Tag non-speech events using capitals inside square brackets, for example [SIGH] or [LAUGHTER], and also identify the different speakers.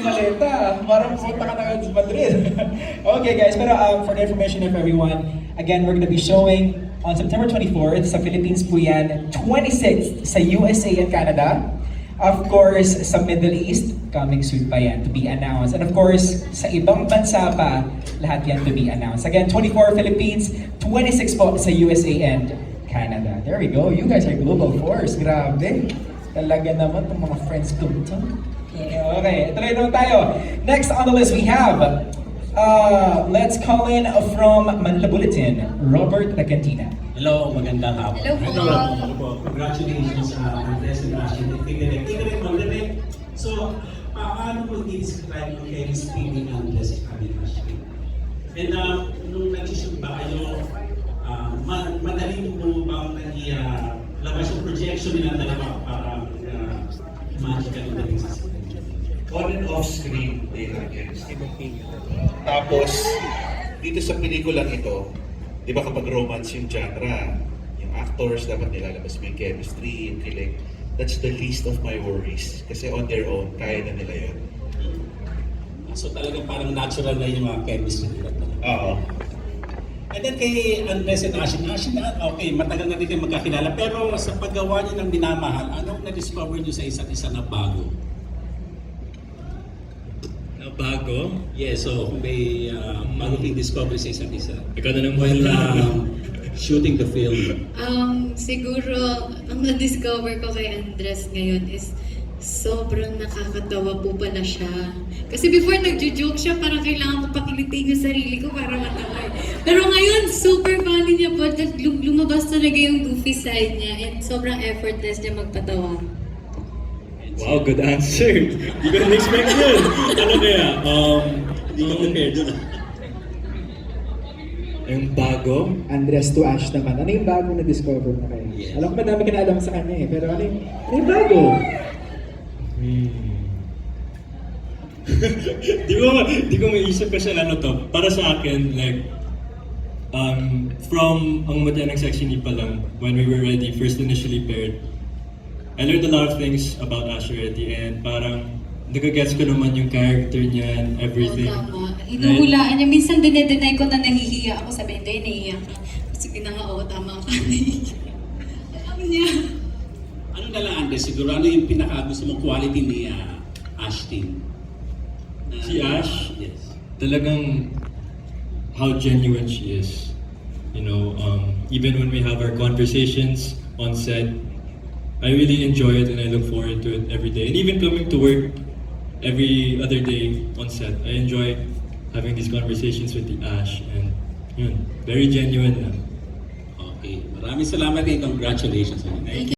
Speaker 1: Maleta, parang pumunta ka na agad sa Madrid. [LAUGHS] okay guys, pero um, for the information of everyone, again, we're gonna be showing on September 24th sa Philippines po yan, 26th sa USA and Canada. Of course, sa Middle East, coming soon pa yan to be announced. And of course, sa ibang bansa pa, lahat yan to be announced. Again, 24 Philippines, 26 po sa USA and Canada. There we go. You guys are global force. Grabe. Talaga naman itong mga friends ko ito. Okay, tuloy naman tayo. Next on the list we have, uh, let's call in from Manila Bulletin, Robert Lacantina.
Speaker 2: Hello, magandang hapon.
Speaker 3: Hello po.
Speaker 2: Hello po. Congratulations sa Andres and Ashley ni Tigre. Tigre, Tigre. So, paano mo i-describe ang chemistry ni Andres at ni Ashley? And uh, nung nag-shoot ba kayo, uh, ma madali mo bang nag- uh, labas yung projection nila dalawa para uh, magical yung naging sa
Speaker 4: on and off screen they have chemistry. Tapos, dito sa pelikulang ito, di ba kapag romance yung genre, yung actors dapat nilalabas mo yung chemistry, yung kilig. That's the least of my worries. Kasi on their own, kaya na nila yun.
Speaker 2: So talagang parang natural na yung mga chemistry nila.
Speaker 4: Oo.
Speaker 2: And then kay Andres and Ashin, Ashin, ah, okay, matagal na din kayo magkakilala, pero sa paggawa niyo ng minamahal, anong na-discover niyo sa isa't isa na bago?
Speaker 5: Na bago?
Speaker 2: Yes, so kung may uh, bago kayong discovery sa isa't isa.
Speaker 5: Ikaw na naman
Speaker 2: While
Speaker 5: na.
Speaker 2: um, shooting the film.
Speaker 3: Um, siguro, ang na-discover ko kay Andres ngayon is sobrang nakakatawa po pala siya. Kasi before nagjo-joke siya, parang kailangan ko pakilitin yung sarili ko para matawa. eh. Pero ngayon, super lum- lumabas talaga yung goofy side niya and sobrang effortless niya magpatawa.
Speaker 5: Wow, good answer. Hindi ko na-expect yun. Ano kaya? Um,
Speaker 2: Hindi ko prepared doon.
Speaker 5: yung bago?
Speaker 1: Andres to Ash naman. Ano yung bagong na-discover na kayo?
Speaker 2: Yes.
Speaker 1: Alam ko madami ka na alam sa kanya eh. Pero ano yung, ano yung bago?
Speaker 5: Hmm. [LAUGHS] di ko di ko maisip kasi ano to. Para sa akin, like, um, from ang mata ng section pa lang, when we were ready, first initially paired, I learned a lot of things about Ash already and parang nagagets ko naman yung character niya and everything.
Speaker 3: Oo, tama. Inuhulaan niya. Minsan dinedenay ko na nahihiya ako. Sabi, hindi, nahihiya ka. Sige na nga, oo, tama ka. Alam niya.
Speaker 2: Ano na lang, Andres, siguro ano yung pinaka gusto mong quality ni uh, Ashton? Na-
Speaker 5: Si Ash?
Speaker 2: Yes.
Speaker 5: talagang how genuine she is. You know, um, even when we have our conversations on set, I really enjoy it and I look forward to it every day. And even coming to work every other day on set, I enjoy having these conversations with the Ash and yun, very genuine lang.
Speaker 2: Okay. Maraming salamat and congratulations.
Speaker 3: Thank you.